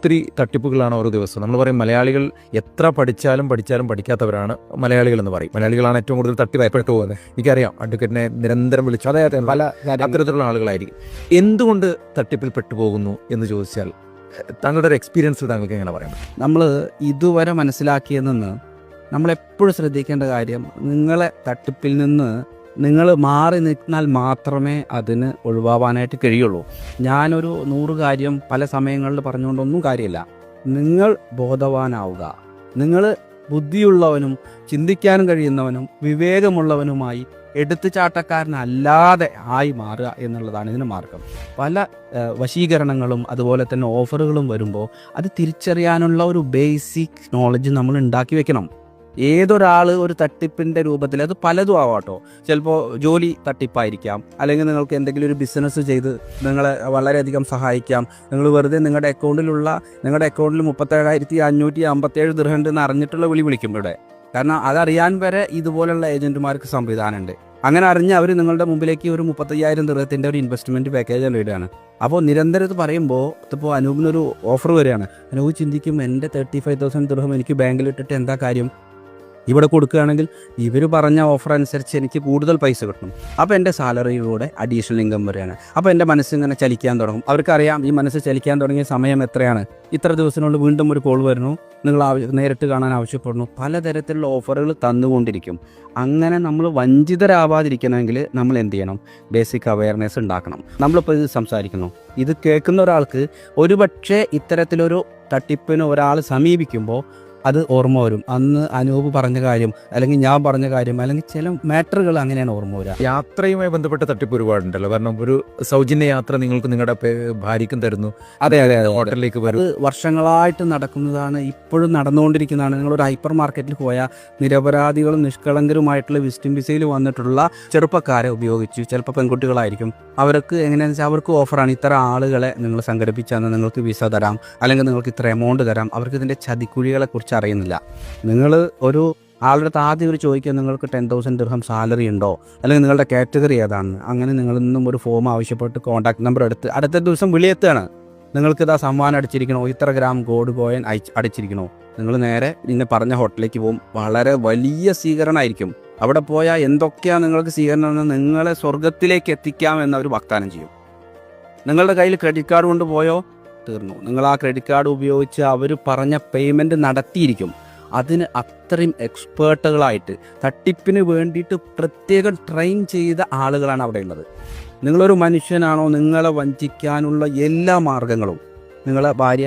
ഒത്തിരി തട്ടിപ്പുകളാണ് ഓരോ ദിവസവും. നമ്മൾ പറയും മലയാളികൾ എത്ര പഠിച്ചാലും പഠിച്ചാലും പഠിക്കാത്തവരാണ് മലയാളികൾ എന്ന് പറയും. മലയാളികളാണ് ഏറ്റവും കൂടുതൽ തട്ടി ഭയപ്പെട്ടു പോകുന്നത്. എനിക്കറിയാം അഡ്വക്കറ്റിനെ നിരന്തരം വിളിച്ചു. അതായത് അതെ പല അത്തരത്തിലുള്ള ആളുകളായിരിക്കും. എന്തുകൊണ്ട് തട്ടിപ്പിൽ പെട്ടുപോകുന്നു എന്ന് ചോദിച്ചാൽ താങ്കളുടെ ഒരു എക്സ്പീരിയൻസ് താങ്കൾക്ക് എങ്ങനെ പറയാം നമ്മൾ ഇതുവരെ മനസ്സിലാക്കിയതെന്ന് നമ്മളെപ്പോഴും ശ്രദ്ധിക്കേണ്ട കാര്യം നിങ്ങളെ തട്ടിപ്പിൽ നിന്ന് നിങ്ങൾ മാറി നിന്നാൽ മാത്രമേ അതിന് ഒഴിവാവാനായിട്ട് കഴിയുള്ളൂ. ഞാനൊരു നൂറ് കാര്യം പല സമയങ്ങളിൽ പറഞ്ഞുകൊണ്ടൊന്നും കാര്യമില്ല. നിങ്ങൾ ബോധവാനാവുക. നിങ്ങൾ ബുദ്ധിയുള്ളവനും ചിന്തിക്കാനും കഴിയുന്നവനും വിവേകമുള്ളവനുമായി എടുത്തുചാട്ടക്കാരനല്ലാതെ ആയി മാറുക എന്നുള്ളതാണ് ഇതിന് മാർഗം. പല വശീകരണങ്ങളും അതുപോലെ തന്നെ ഓഫറുകളും വരുമ്പോൾ അത് തിരിച്ചറിയാനുള്ള ഒരു ബേസിക് നോളജ് നമ്മൾ ഉണ്ടാക്കി വെക്കണം. ഏതൊരാൾ ഒരു തട്ടിപ്പിന്റെ രൂപത്തിൽ അത് പലതും ആവാട്ടോ. ചിലപ്പോൾ ജോലി തട്ടിപ്പായിരിക്കാം. അല്ലെങ്കിൽ നിങ്ങൾക്ക് എന്തെങ്കിലും ഒരു ബിസിനസ് ചെയ്ത് നിങ്ങളെ വളരെയധികം സഹായിക്കാം. നിങ്ങൾ വെറുതെ നിങ്ങളുടെ അക്കൗണ്ടിലുള്ള നിങ്ങളുടെ അക്കൗണ്ടിൽ മുപ്പത്തേഴായിരത്തി അഞ്ഞൂറ്റി അമ്പത്തേഴ് ദൃഹണ്ട് എന്ന് അറിഞ്ഞിട്ടുള്ള വിളി വിളിക്കും ഇവിടെ. കാരണം അതറിയാൻ വരെ ഇതുപോലുള്ള ഏജന്റുമാർക്ക് സംവിധാനമുണ്ട്. അങ്ങനെ അറിഞ്ഞ് അവർ നിങ്ങളുടെ മുമ്പിലേക്ക് ഒരു മുപ്പത്തയ്യായിരം ദൃഹത്തിന്റെ ഒരു ഇൻവെസ്റ്റ്മെന്റ് പാക്കേജ് ഇടുകയാണ് അപ്പോൾ നിരന്തരം ഇത് പറയുമ്പോൾ ഇതിപ്പോൾ അനൂപിനൊരു ഓഫർ വരികയാണ്. അനൂപ് ചിന്തിക്കും എന്റെ തേർട്ടി ഫൈവ് തൗസൻഡ് ദൃഹം എനിക്ക് ബാങ്കിലിട്ടിട്ട് എന്താ കാര്യം? ഇവിടെ കൊടുക്കുകയാണെങ്കിൽ ഇവർ പറഞ്ഞ ഓഫർ അനുസരിച്ച് എനിക്ക് കൂടുതൽ പൈസ കിട്ടണം. അപ്പോൾ എന്റെ സാലറിയിലൂടെ അഡീഷണൽ ഇൻകം വരികയാണ് അപ്പോൾ എന്റെ മനസ്സിങ്ങനെ ചലിക്കാൻ തുടങ്ങും. അവർക്കറിയാം ഈ മനസ്സ് ചലിക്കാൻ തുടങ്ങിയ സമയം എത്രയാണ്. ഇത്ര ദിവസത്തിനുള്ളിൽ വീണ്ടും ഒരു കോൾ വരുന്നു. നിങ്ങൾ നേരിട്ട് കാണാൻ ആവശ്യപ്പെടുന്നു. പലതരത്തിലുള്ള ഓഫറുകൾ തന്നുകൊണ്ടിരിക്കും. അങ്ങനെ നമ്മൾ വഞ്ചിതരാവാതിരിക്കണമെങ്കിൽ നമ്മൾ എന്ത് ചെയ്യണം? ബേസിക് അവയർനെസ് ഉണ്ടാക്കണം. നമ്മളിപ്പോൾ ഇത് സംസാരിക്കുന്നു. ഇത് കേൾക്കുന്ന ഒരാൾക്ക് ഒരുപക്ഷെ ഇത്തരത്തിലൊരു തട്ടിപ്പിന് ഒരാൾ സമീപിക്കുമ്പോൾ അത് ഓർമ്മ വരും. അന്ന് അനൂപ് പറഞ്ഞ കാര്യം അല്ലെങ്കിൽ ഞാൻ പറഞ്ഞ കാര്യം അല്ലെങ്കിൽ ചില മാറ്ററുകൾ അങ്ങനെയാണ് ഓർമ്മ വരിക യാത്രയുമായി ബന്ധപ്പെട്ട തട്ടിപ്പ് ഒരുപാടുണ്ടല്ലോ. കാരണം ഒരു സൗജന്യ യാത്ര നിങ്ങൾക്ക് നിങ്ങളുടെ ഭാര്യക്കും ഭാര്യയ്ക്കും തരുന്നു. അതെ അതെ അതെ ഹോട്ടലിലേക്ക് വരും. വർഷങ്ങളായിട്ട് നടക്കുന്നതാണ് ഇപ്പോഴും നടന്നുകൊണ്ടിരിക്കുന്നതാണ്. ഒരു ഹൈപ്പർ മാർക്കറ്റിൽ പോയാൽ നിരപരാധികളും നിഷ്കളങ്കരുമായിട്ടുള്ള വിസിറ്റിംഗ് വിസയിൽ വന്നിട്ടുള്ള ചെറുപ്പക്കാരെ ഉപയോഗിച്ച് ചിലപ്പോൾ പെൺകുട്ടികളായിരിക്കും. അവർക്ക് എങ്ങനെയാണെന്ന് വെച്ചാൽ അവർക്ക് ഓഫറാണ്. ഇത്ര ആളുകളെ നിങ്ങൾ സംഘടിപ്പിച്ചാൽ നിങ്ങൾക്ക് വിസ തരാം അല്ലെങ്കിൽ നിങ്ങൾക്ക് ഇത്ര എമൗണ്ട് തരാം. അവർക്ക് ഇതിന്റെ ചതിക്കുഴികളെ കുറിച്ച് അറിയുന്നില്ല നിങ്ങൾ ഒരു ആളുടെ അടുത്ത് ആദ്യം ഒരു ചോദിക്കുക നിങ്ങൾക്ക് ടെൻ തൗസൻഡ് ദിർഹം സാലറി ഉണ്ടോ? അല്ലെങ്കിൽ നിങ്ങളുടെ കാറ്റഗറി ഏതാണ്? അങ്ങനെ നിങ്ങളിൽ നിന്നും ഒരു ഫോം ആവശ്യപ്പെട്ട് കോൺടാക്ട് നമ്പർ എടുത്ത് അടുത്ത ദിവസം വിളിയെത്തുകയാണ്. നിങ്ങൾക്ക് ഇതാ സമ്മാനം അടിച്ചിരിക്കണോ? ഇത്ര ഗ്രാം ഗോൾഡ് കോയിൻ അയച്ച് അടിച്ചിരിക്കണോ? നിങ്ങൾ നേരെ ഇന്നെ പറഞ്ഞ ഹോട്ടലിലേക്ക് പോകും. വളരെ വലിയ സ്വീകരണമായിരിക്കും. അവിടെ പോയാൽ എന്തൊക്കെയാണ് നിങ്ങൾക്ക് സ്വീകരണം നിങ്ങളെ സ്വർഗത്തിലേക്ക് എത്തിക്കാം എന്ന് അവർ വാഗ്ദാനം ചെയ്യും. നിങ്ങളുടെ കയ്യിൽ ക്രെഡിറ്റ് കാർഡ് കൊണ്ട് പോയോ? തീർന്നു. നിങ്ങൾ ആ ക്രെഡിറ്റ് കാർഡ് ഉപയോഗിച്ച് അവർ പറഞ്ഞ പേയ്മെന്റ് നടത്തിയിരിക്കും. അതിന് അത്രയും എക്സ്പേർട്ടുകളായിട്ട് തട്ടിപ്പിന് വേണ്ടിയിട്ട് പ്രത്യേകം ട്രെയിൻ ചെയ്ത ആളുകളാണ് അവിടെ ഉള്ളത്. നിങ്ങളൊരു മനുഷ്യനാണോ നിങ്ങളെ വഞ്ചിക്കാനുള്ള എല്ലാ മാർഗങ്ങളും നിങ്ങളെ ഭാര്യ